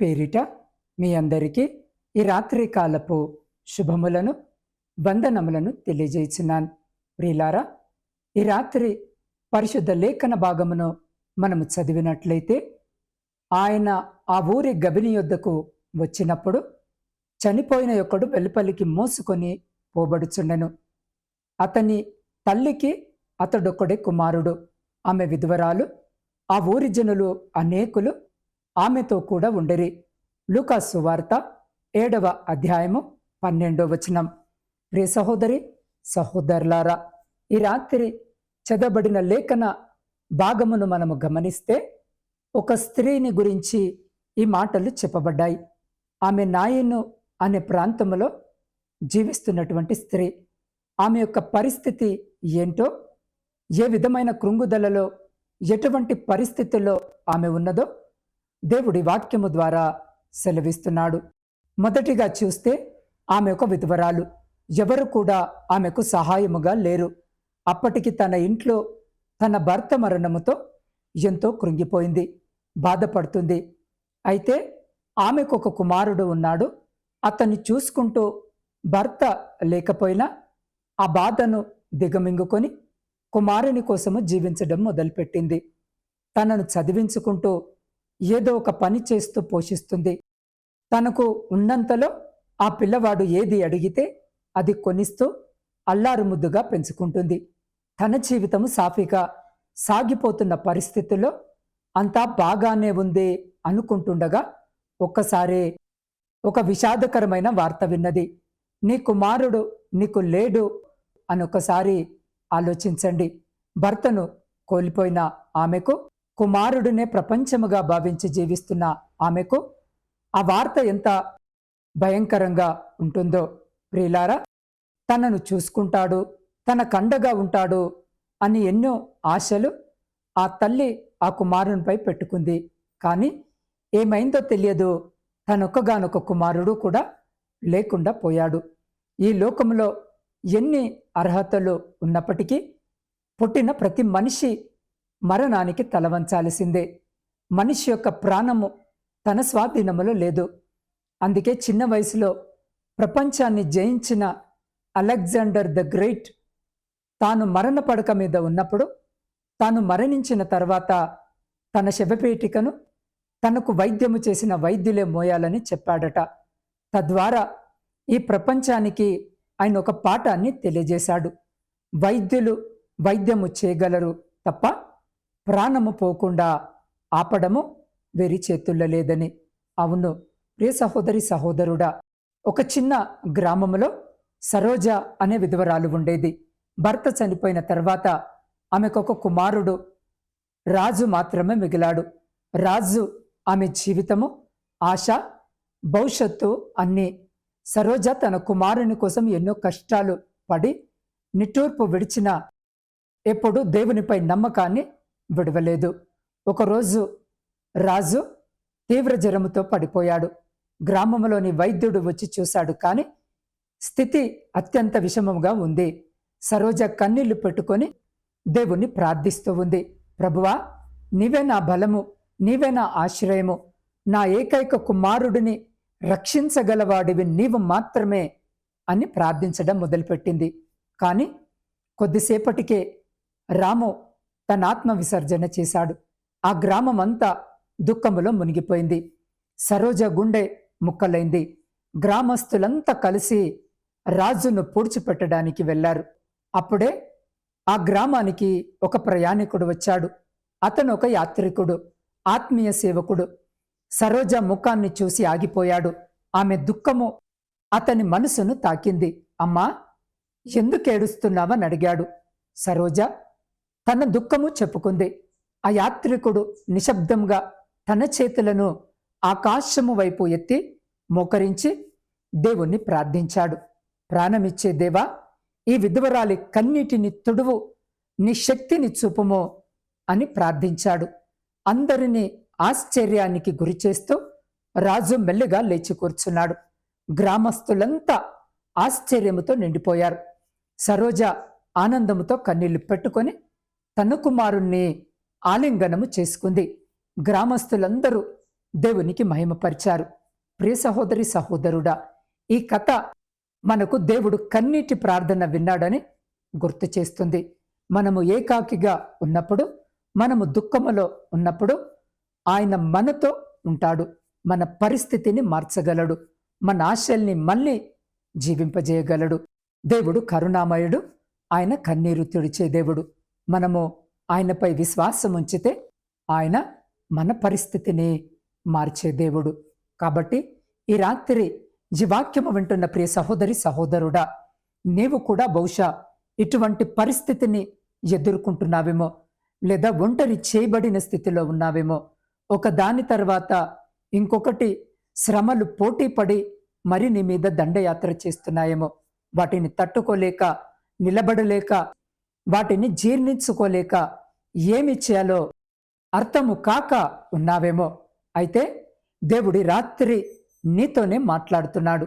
పేరిట మీ అందరికీ ఈ రాత్రి కాలపు శుభములను వందనములను తెలియజేస్తున్నాను. ప్రియులారా ఈ రాత్రి పరిశుద్ధ లేఖన భాగమును మనము చదివినట్లయితే ఆయన ఆ ఊరి గబిని యొద్దకు వచ్చినప్పుడు చనిపోయిన యొక్కడు వెలుపలికి మోసుకొని పోబడుచుండెను. అతని తల్లికి అతడొక్కడే కుమారుడు. ఆమె విధవరాలు ఆ ఊరి జనులు అనేకులు ఆమెతో కూడా ఉండరి. లూకాసు వార్త ఏడవ అధ్యాయము పన్నెండో వచనం. ప్రియ సహోదరి సహోదరులారా ఈ రాత్రి చదవబడిన లేఖన భాగమును మనము గమనిస్తే ఒక స్త్రీని గురించి ఈ మాటలు చెప్పబడ్డాయి. ఆమె నాయను అనే ప్రాంతంలో జీవిస్తున్నటువంటి స్త్రీ. ఆమె యొక్క పరిస్థితి ఏంటో ఏ విధమైన కృంగుదలలో ఎటువంటి పరిస్థితుల్లో ఆమె ఉన్నదో దేవుడి వాక్యము ద్వారా సెలవిస్తున్నాడు. మొదటిగా చూస్తే ఆమె ఒక విధవరాలు. ఎవరు కూడా ఆమెకు సహాయముగా లేరు. అప్పటికి తన ఇంట్లో తన భర్త మరణముతో ఎంతో కృంగిపోయింది బాధపడుతుంది. అయితే ఆమెకు ఒక కుమారుడు ఉన్నాడు. అతన్ని చూసుకుంటూ భర్త లేకపోయినా ఆ బాధను దిగమింగుకొని కుమారుని కోసము జీవించడం మొదలుపెట్టింది. తనను చదివించుకుంటూ ఏదో ఒక పని చేస్తూ పోషిస్తుంది. తనకు ఉన్నంతలో ఆ పిల్లవాడు ఏది అడిగితే అది కొనిస్తూ అల్లారు ముద్దుగా పెంచుకుంటుంది. తన జీవితము సాఫీగా సాగిపోతున్న పరిస్థితుల్లో అంతా బాగానే ఉంది అనుకుంటుండగా ఒక్కసారే ఒక విషాదకరమైన వార్త విన్నది. నీ కుమారుడు నీకు లేడు అనొకసారి ఆలోచించండి. భర్తను కోల్పోయిన ఆమెకు కుమారుడినే ప్రపంచముగా భావించి జీవిస్తున్న ఆమెకు ఆ వార్త ఎంత భయంకరంగా ఉంటుందో. ప్రియులారా తనను చూసుకుంటాడు తన కండగా ఉంటాడు అని ఎన్నో ఆశలు ఆ తల్లి ఆ కుమారునిపై పెట్టుకుంది. కానీ ఏమైందో తెలియదు. తనొక్కగానొక కుమారుడు కూడా లేకుండా పోయాడు. ఈ లోకంలో ఎన్ని అర్హతలు ఉన్నప్పటికీ పుట్టిన ప్రతి మనిషి మరణానికి తలవంచాల్సిందే. మనిషి యొక్క ప్రాణము తన స్వాధీనములో లేదు. అందుకే చిన్న వయసులో ప్రపంచాన్ని జయించిన అలెగ్జాండర్ ద గ్రేట్ తాను మరణ పడక మీద ఉన్నప్పుడు తాను మరణించిన తర్వాత తన శవపేటికను తనకు వైద్యము చేసిన వైద్యులే మోయాలని చెప్పాడట. తద్వారా ఈ ప్రపంచానికి ఆయన ఒక పాఠాన్ని తెలియజేశాడు. వైద్యులు వైద్యము చేయగలరు తప్ప ప్రాణము పోకుండా ఆపడము వెరి చేతుల్లో లేదని. అవును ప్రియ సహోదరి సహోదరుడా ఒక చిన్న గ్రామంలో సరోజ అనే విధవరాలు ఉండేది. భర్త చనిపోయిన తర్వాత ఆమెకొక కుమారుడు రాజు మాత్రమే మిగిలాడు. రాజు ఆమె జీవితము ఆశ భవిష్యత్తు అన్నీ సరోజ తన కుమారుని కోసం ఎన్నో కష్టాలు పడి నిట్టూర్పు విడిచిన ఎప్పుడు దేవునిపై నమ్మకాన్ని విడవలేదు. ఒకరోజు రాజు తీవ్ర జ్వరముతో పడిపోయాడు. గ్రామంలోని వైద్యుడు వచ్చి చూశాడు కానీ స్థితి అత్యంత విషమముగా ఉంది. సరోజ కన్నీళ్ళు పెట్టుకొని దేవుణ్ణి ప్రార్థిస్తూ ఉంది. ప్రభువా నీవే నా బలము నీవే నా ఆశ్రయము. నా ఏకైక కుమారుడిని రక్షించగలవాడివి నీవు మాత్రమే అని ప్రార్థించడం మొదలుపెట్టింది. కానీ కొద్దిసేపటికే రాము తన ఆత్మ విసర్జన చేశాడు. ఆ గ్రామమంతా దుఃఖములో మునిగిపోయింది. సరోజ గుండె ముక్కలైంది. గ్రామస్తులంతా కలిసి రాజును పూడ్చిపెట్టడానికి వెళ్ళారు. అప్పుడే ఆ గ్రామానికి ఒక ప్రయాణికుడు వచ్చాడు. అతను ఒక యాత్రికుడు ఆత్మీయ సేవకుడు. సరోజ ముఖాన్ని చూసి ఆగిపోయాడు. ఆమె దుఃఖము అతని మనసును తాకింది. అమ్మా ఎందుకేడుస్తున్నావని అడిగాడు. సరోజ తన దుఃఖము చెప్పుకుంది. ఆ యాత్రికుడు నిశ్శబ్దంగా తన చేతులను ఆకాశము వైపు ఎత్తి మోకరించి దేవుణ్ణి ప్రార్థించాడు. ప్రాణమిచ్చే దేవా ఈ విధవరాలి కన్నీటిని తుడువు నీ శక్తిని చూపుమో అని ప్రార్థించాడు. అందరినీ ఆశ్చర్యానికి గురిచేస్తూ రాజు మెల్లిగా లేచి కూర్చున్నాడు. గ్రామస్తులంతా ఆశ్చర్యముతో నిండిపోయారు. సరోజ ఆనందముతో కన్నీళ్ళు పెట్టుకొని తన కుమారుణ్ణి ఆలింగనము చేసుకుంది. గ్రామస్తులందరూ దేవునికి మహిమపరిచారు. ప్రియ సహోదరి సహోదరుడా ఈ కథ మనకు దేవుడు కన్నీటి ప్రార్థన విన్నాడని గుర్తు చేస్తుంది. మనము ఏకాకిగా ఉన్నప్పుడు మనము దుఃఖములో ఉన్నప్పుడు ఆయన మనతో ఉంటాడు. మన పరిస్థితిని మార్చగలడు. మన ఆశల్ని మళ్ళీ జీవింపజేయగలడు. దేవుడు కరుణామయుడు. ఆయన కన్నీరు తుడిచే దేవుడు. మనము ఆయనపై విశ్వాసం ఉంచితే ఆయన మన పరిస్థితిని మార్చే దేవుడు. కాబట్టి ఈ రాత్రి ఈ వాక్యము వింటున్న ప్రియ సహోదరి సహోదరుడా నీవు కూడా బహుశా ఇటువంటి పరిస్థితిని ఎదుర్కొంటున్నావేమో లేదా ఒంటరి చేయబడిన స్థితిలో ఉన్నావేమో. ఒక దాని తర్వాత ఇంకొకటి శ్రమలు పోటీ పడి మరి నీ మీద దండయాత్ర చేస్తున్నాయేమో. వాటిని తట్టుకోలేక నిలబడలేక వాటిని జీర్ణించుకోలేక ఏమి చేయాలో అర్థము కాక ఉన్నావేమో. అయితే దేవుడి రాత్రి నీతోనే మాట్లాడుతున్నాడు.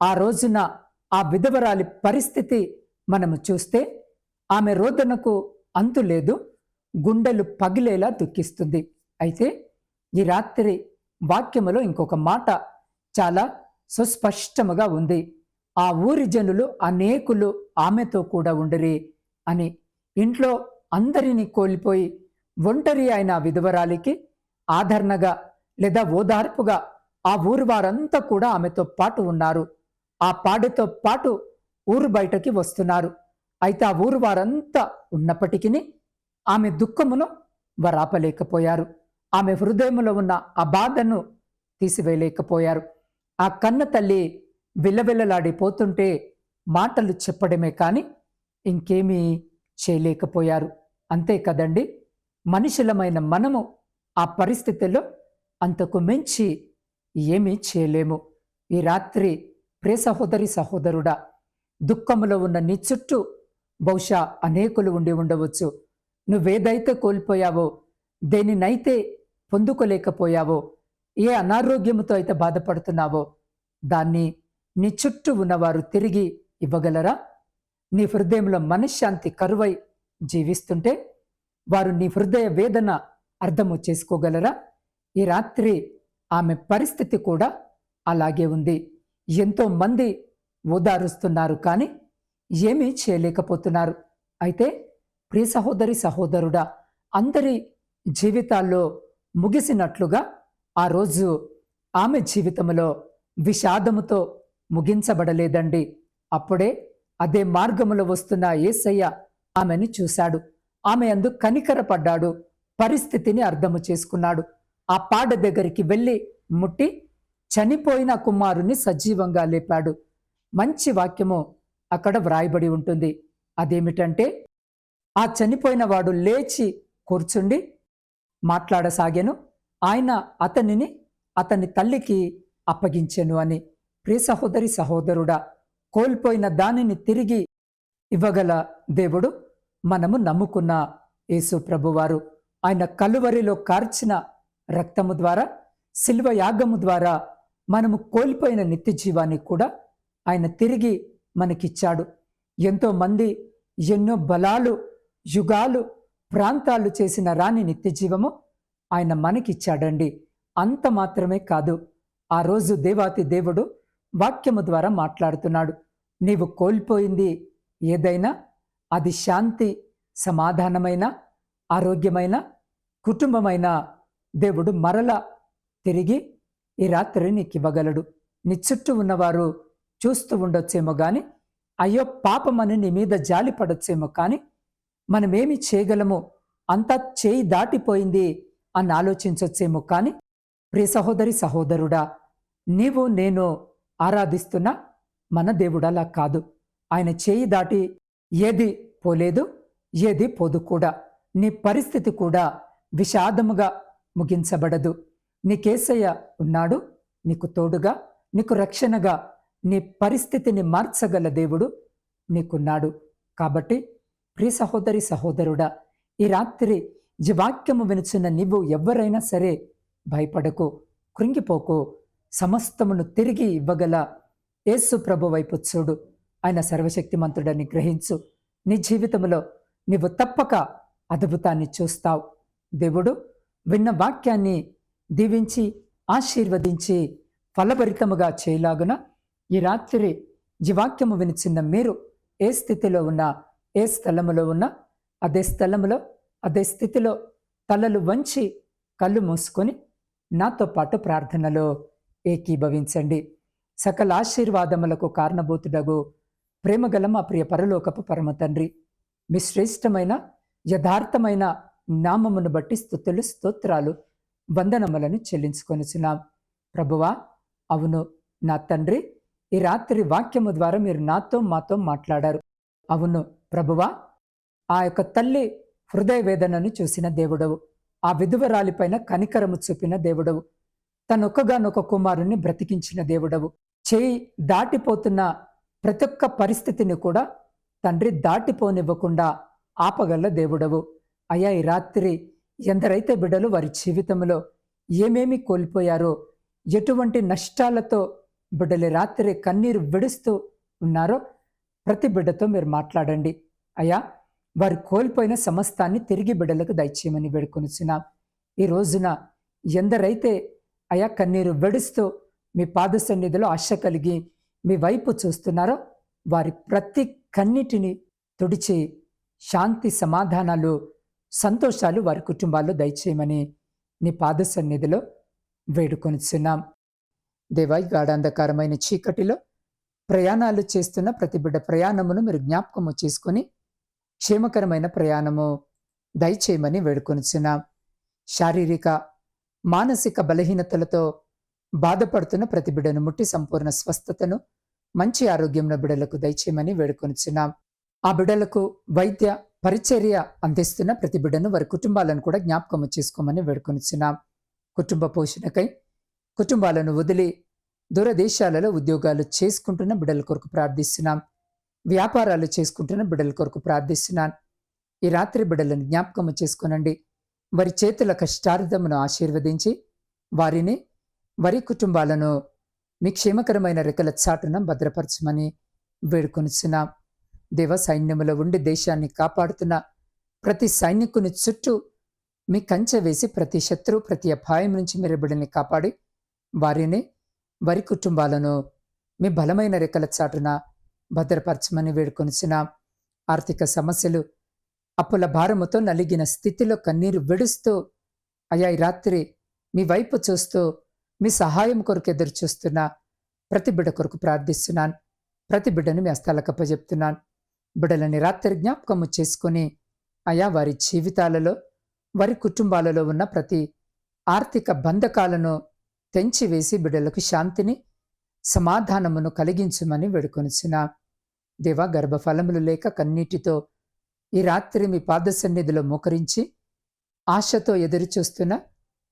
ఆ రోజున ఆ విధవరాలి పరిస్థితి మనము చూస్తే ఆమె రోదనకు అంతు లేదు గుండెలు పగిలేలా దుఃఖిస్తుంది. అయితే ఈ రాత్రి వాక్యములో ఇంకొక మాట చాలా సుస్పష్టముగా ఉంది. ఆ ఊరి జనులు అనేకులు ఆమెతో కూడా ఉండిరి అని ఇంట్లో అందరినీ కోల్పోయి ఒంటరి అయిన విధవరాలికి ఆదరణగా లేదా ఓదార్పుగా ఆ ఊరు వారంతా కూడా ఆమెతో పాటు ఉన్నారు. ఆ పాడుతో పాటు ఊరు బయటకి వస్తున్నారు. అయితే ఆ ఊరు వారంతా ఉన్నప్పటికీ ఆమె దుఃఖమును వరాపలేకపోయారు. ఆమె హృదయములో ఉన్న ఆ బాధను తీసివేయలేకపోయారు. ఆ కన్న తల్లి విల్లవిల్లలాడిపోతుంటే మాటలు చెప్పడమే కానీ ఇంకేమీ చేయలేకపోయారు. అంతే కదండి? మనుషులమైన మనము ఆ పరిస్థితుల్లో అంతకు మించి ఏమీ చేయలేము. ఈ రాత్రి ప్రే సహోదరి సహోదరుడా దుఃఖములో ఉన్న నీ చుట్టూ బహుశా అనేకులు ఉండి ఉండవచ్చు. నువ్వేదైతే కోల్పోయావో దేనినైతే పొందుకోలేకపోయావో ఏ అనారోగ్యముతో అయితే బాధపడుతున్నావో దాన్ని నీ చుట్టూ ఉన్నవారు తిరిగి ఇవ్వగలరా? నీ హృదయంలో మనశ్శాంతి కరువై జీవిస్తుంటే వారు నీ హృదయ వేదన అర్థము చేసుకోగలరా? ఈ రాత్రి ఆమె పరిస్థితి కూడా అలాగే ఉంది. ఎంతో మంది ఓదారుస్తున్నారు కానీ ఏమీ చేయలేకపోతున్నారు. అయితే ప్రియ సహోదరి సహోదరుడా అందరి జీవితాల్లో ముగిసినట్లుగా ఆ రోజు ఆమె జీవితంలో విషాదముతో ముగించబడలేదండి. అప్పుడే అదే మార్గములో వస్తున్న ఏసయ్య ఆమెను చూశాడు. ఆమె అందు కనికరపడ్డాడు. పరిస్థితిని అర్థము చేసుకున్నాడు. ఆ పాడ దగ్గరికి వెళ్ళి ముట్టి చనిపోయిన కుమారుని సజీవంగా లేపాడు. మంచి వాక్యము అక్కడ వ్రాయబడి ఉంటుంది. అదేమిటంటే ఆ చనిపోయిన వాడు లేచి కూర్చుండి మాట్లాడసాగాను. ఆయన అతనిని అతని తల్లికి అప్పగించెను అని. ప్రియ సహోదరి సహోదరుడా కోల్పోయిన దానిని తిరిగి ఇవ్వగల దేవుడు మనము నమ్ముకున్న యేసు ప్రభువారు. ఆయన కలువరిలో కార్చిన రక్తము ద్వారా శిల్వ యాగము ద్వారా మనము కోల్పోయిన నిత్య జీవాన్ని కూడా ఆయన తిరిగి మనకిచ్చాడు. ఎంతో మంది ఎన్నో బలాలు యుగాలు ప్రాంతాలు చేసిన రాని నిత్య జీవము ఆయన మనకిచ్చాడండి. అంత మాత్రమే కాదు ఆ రోజు దేవాతి దేవుడు వాక్యము ద్వారా మాట్లాడుతున్నాడు. నీవు కోల్పోయింది ఏదైనా అది శాంతి సమాధానమైన ఆరోగ్యమైన కుటుంబమైన దేవుడు మరల తిరిగి ఈ రాత్రి నీకు ఇవ్వగలడు నీ చుట్టూ ఉన్నవారు చూస్తూ ఉండొచ్చేమో కానీ అయ్యో పాపమని నీ మీద జాలి పడొచ్చేమో కానీ మనమేమి చేయగలము? అంతా చేయి దాటిపోయింది అని ఆలోచించొచ్చేమో కానీ ప్రియ సహోదరి సహోదరుడా నీవు నేను ఆరాధిస్తున్న మన దేవుడలా కాదు. ఆయన చేయి దాటి ఏది పోలేదు ఏది పోదు కూడా. నీ పరిస్థితి కూడా విషాదముగా ముగించబడదు. నీకేసయ్య ఉన్నాడు నీకు తోడుగా నీకు రక్షణగా నీ పరిస్థితిని మార్చగల దేవుడు నీకున్నాడు. కాబట్టి ప్రియ సహోదరి సహోదరుడా ఈ రాత్రి ఈ వాక్యము వినుచున్న నీవు ఎవరైనా సరే భయపడకు కృంగిపోకు సమస్తమును తిరిగి ఇవ్వగల యేసు ప్రభు వైపు చూడు. ఆయన సర్వశక్తిమంతుడని గ్రహించు. నీ జీవితంలో నీవు తప్పక అద్భుతాన్ని చూస్తావు. దేవుడు విన్న వాక్యాన్ని దీవించి ఆశీర్వదించి ఫలభరితముగా చేయలాగున ఈ రాత్రి జీవాక్యము వినిచిన్న మీరు ఏ స్థితిలో ఉన్నా ఏ స్థలములో ఉన్నా అదే స్థలములో అదే స్థితిలో తలలు వంచి కళ్ళు మూసుకొని నాతో పాటు ప్రార్థనలో ఏకీభవించండి. సకల ఆశీర్వాదములకు కారణభూతుడగు ప్రేమగల మా ప్రియ పరలోకపు పరమ తండ్రి. మీ శ్రేష్టమైన యథార్థమైన నామమును బట్టి స్థుతులు స్తోత్రాలు వందనములను చెల్లించుకొనిచున్నాం. ప్రభువా అవును నా తండ్రి ఈ రాత్రి వాక్యము ద్వారా మీరు నాతో మాతో మాట్లాడారు. అవును ప్రభువా ఆ యొక్క తల్లి హృదయ వేదనను చూసిన దేవుడవు. ఆ విధువరాలిపైన కనికరము చూపిన దేవుడవు. తనొక్కగానొక్క కుమారుణ్ణి బ్రతికించిన దేవుడవు. చేయి దాటిపోతున్న ప్రతి ఒక్క పరిస్థితిని కూడా తండ్రి దాటిపోనివ్వకుండా ఆపగల దేవుడవు. అయ్యా ఈ రాత్రి ఎందరైతే బిడ్డలు వారి జీవితంలో ఏమేమి కోల్పోయారో ఎటువంటి నష్టాలతో బిడ్డలు రాత్రి కన్నీరు విడుస్తూ ఉన్నారో ప్రతి బిడ్డతో మీరు మాట్లాడండి. అయ్యా వారు కోల్పోయిన సమస్తాన్ని తిరిగి బిడ్డలకు దయచేయమని వేడుకొనిచున్నాం. ఈ రోజున ఎందరైతే అయా కన్నీరు వెడుస్తూ మీ పాద సన్నిధిలో ఆశ కలిగి మీ వైపు చూస్తున్నారో వారి ప్రతి కన్నిటిని తుడిచి శాంతి సమాధానాలు సంతోషాలు వారి కుటుంబాల్లో దయచేయమని నీ పాద సన్నిధిలో వేడుకొనిచున్నాం. దేవాయి గాఢాంధకారమైన చీకటిలో ప్రయాణాలు చేస్తున్న ప్రతి బిడ్డ ప్రయాణమును మీరు జ్ఞాపకము చేసుకొని క్షేమకరమైన ప్రయాణము దయచేయమని వేడుకొనిచున్నాం. శారీరక మానసిక బలహీనతలతో బాధపడుతున్న ప్రతి బిడ్డను ముట్టి సంపూర్ణ స్వస్థతను మంచి ఆరోగ్యంలో బిడ్డలకు దయచేయమని వేడుకొనిచున్నాం. ఆ బిడ్డలకు వైద్య పరిచర్య అందిస్తున్న ప్రతి బిడ్డను వారి కుటుంబాలను కూడా జ్ఞాపకం చేసుకోమని వేడుకొనిచున్నాం. కుటుంబ పోషణకై కుటుంబాలను వదిలి దూరదేశాలలో ఉద్యోగాలు చేసుకుంటున్న బిడ్డల కొరకు ప్రార్థిస్తున్నాం. వ్యాపారాలు చేసుకుంటున్న బిడ్డల కొరకు ప్రార్థిస్తున్నాను ఈ రాత్రి బిడ్డలను జ్ఞాపకం చేసుకోనండి. వారి చేతుల కష్టార్థమును ఆశీర్వదించి వారిని వారి కుటుంబాలను మీ క్షేమకరమైన రెక్కల చాటున భద్రపరచమని వేడుకొనిచున్నాం. దేవ సైన్యములో ఉండి దేశాన్ని కాపాడుతున్న ప్రతి సైనికుని చుట్టూ మీ కంచె వేసి ప్రతి శత్రువు ప్రతి అపాయం నుంచి మీరు బిడ్డల్ని కాపాడి వారిని వారి కుటుంబాలను మీ బలమైన రెక్కల చాటున భద్రపరచమని వేడుకొనిచున్నాం. ఆర్థిక సమస్యలు అప్పుల భారముతో నలిగిన స్థితిలో కన్నీరు విడుస్తూ అయా ఈ రాత్రి మీ వైపు చూస్తూ మీ సహాయం కొరకు ఎదురు చూస్తున్నా ప్రతి బిడ్డ కొరకు ప్రార్థిస్తున్నాను. ప్రతి బిడ్డను మీ అస్తాలకప్పజెప్తున్నాను బిడ్డలని రాత్రి జ్ఞాపకము చేసుకుని అయా వారి జీవితాలలో వారి కుటుంబాలలో ఉన్న ప్రతి ఆర్థిక బంధకాలను తెంచివేసి బిడ్డలకు శాంతిని సమాధానమును కలిగించమని వేడుకొనిచిన దేవా గర్భఫలములు లేక కన్నీటితో ఈ రాత్రి మీ పాద సన్నిధిలో మోకరించి ఆశతో ఎదురుచూస్తున్న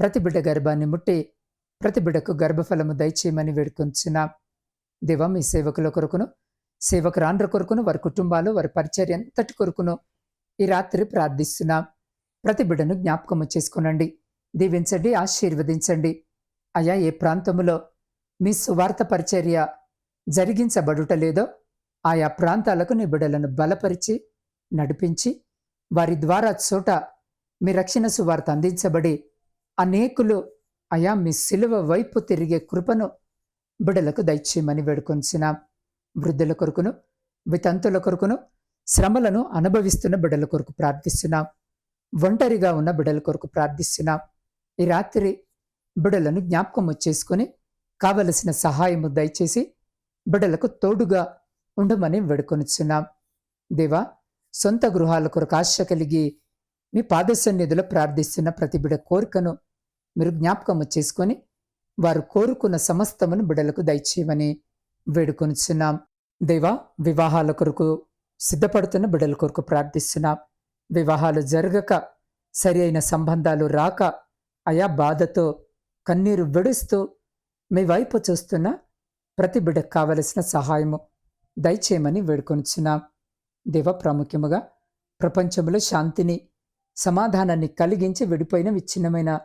ప్రతి బిడ్డ గర్భాన్ని ముట్టి ప్రతి బిడ్డకు గర్భఫలము దయచేయమని వేడుకొంచున్న. దేవ మీ సేవకుల కొరకును సేవకురాండ్ర కొరకును వారి కుటుంబాలు వారి పరిచర్య ఎంతటి కొరకును ఈ రాత్రి ప్రార్థిస్తున్నాం. ప్రతి బిడ్డను జ్ఞాపకము చేసుకునండి. దీవించండి ఆశీర్వదించండి. అయా ఏ ప్రాంతములో మీ సువార్త పరిచర్య జరిగించబడుట లేదో ఆయా ప్రాంతాలకు నీ బిడ్డలను బలపరిచి నడిపించి వారి ద్వారా చోట మీ రక్షణ సువార్త అందించబడి అనేకులు అయా మీ సిలువ వైపు తిరిగే కృపను బిడలకు దయచేయమని వేడుకొంచిన వృద్ధుల కొరకును వితంతుల కొరకును శ్రమలను అనుభవిస్తున్న బిడల కొరకు ప్రార్థిస్తున్నాం. ఒంటరిగా ఉన్న బిడల కొరకు ప్రార్థిస్తున్నాం. ఈ రాత్రి బిడలను జ్ఞాపకం వచ్చేసుకుని కావలసిన సహాయము దయచేసి బిడలకు తోడుగా ఉండమని వేడుకొనిచున్నాం దేవా సొంత గృహాల కొరకు ఆశ కలిగి మీ పాదసన్నిధిలో ప్రార్థిస్తున్న ప్రతి బిడ కోరికను మీరు జ్ఞాపకము చేసుకొని వారు కోరుకున్న సమస్తమును బిడలకు దయచేయమని వేడుకొనిచున్నాం. దేవా వివాహాల కొరకు సిద్ధపడుతున్న బిడల కొరకు ప్రార్థిస్తున్నాం. వివాహాలు జరగక సరి అయిన సంబంధాలు రాక అయా బాధతో కన్నీరు విడుస్తూ మీ వైపు చూస్తున్న ప్రతి బిడకు కావలసిన సహాయము దయచేయమని వేడుకొనిచున్నాం. దేవ ప్రాముఖ్యముగా ప్రపంచంలో శాంతిని సమాధానాన్ని కలిగించి విడిపోయిన విచ్ఛిన్నమైన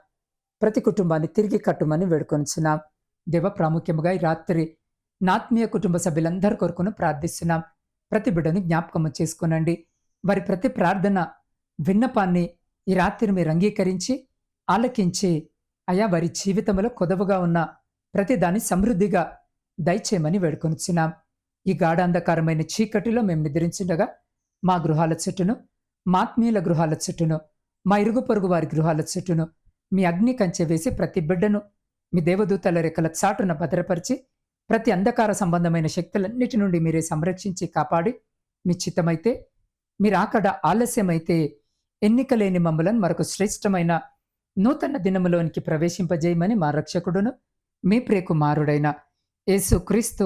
ప్రతి కుటుంబాన్ని తిరిగి కట్టుమని వేడుకొనిచున్నాం. దేవ ప్రాముఖ్యముగా ఈ రాత్రి నాత్మీయ కుటుంబ సభ్యులందరి కొరకును ప్రార్థిస్తున్నాం. ప్రతి బిడ్డను జ్ఞాపకము చేసుకునండి. వారి ప్రతి ప్రార్థన విన్నపాన్ని ఈ రాత్రి మీరు అంగీకరించి ఆలకించి అయా వారి జీవితంలో కొదవగా ఉన్న ప్రతిదాని సమృద్ధిగా దయచేయమని వేడుకొనిచున్నాం. ఈ గాఢాంధకారమైన చీకటిలో మేము నిద్రించుండగా మా గృహాల చుట్టూను మా ఆత్మీయుల గృహాల చుట్టూను మా ఇరుగు పొరుగు వారి గృహాల చుట్టూను మీ అగ్ని కంచె వేసి ప్రతి బిడ్డను మీ దేవదూతల రెక్కల చాటున భద్రపరిచి ప్రతి అంధకార సంబంధమైన శక్తులన్నిటి నుండి మీరే సంరక్షించి కాపాడి మీ చిత్తమైతే మీరు ఆలస్యమైతే ఎన్నికలేని మమ్మలను మరొక శ్రేష్టమైన నూతన దినములోనికి ప్రవేశింపజేయమని మా రక్షకుడును మీ ప్రియకుమారుడైన యేసు క్రీస్తు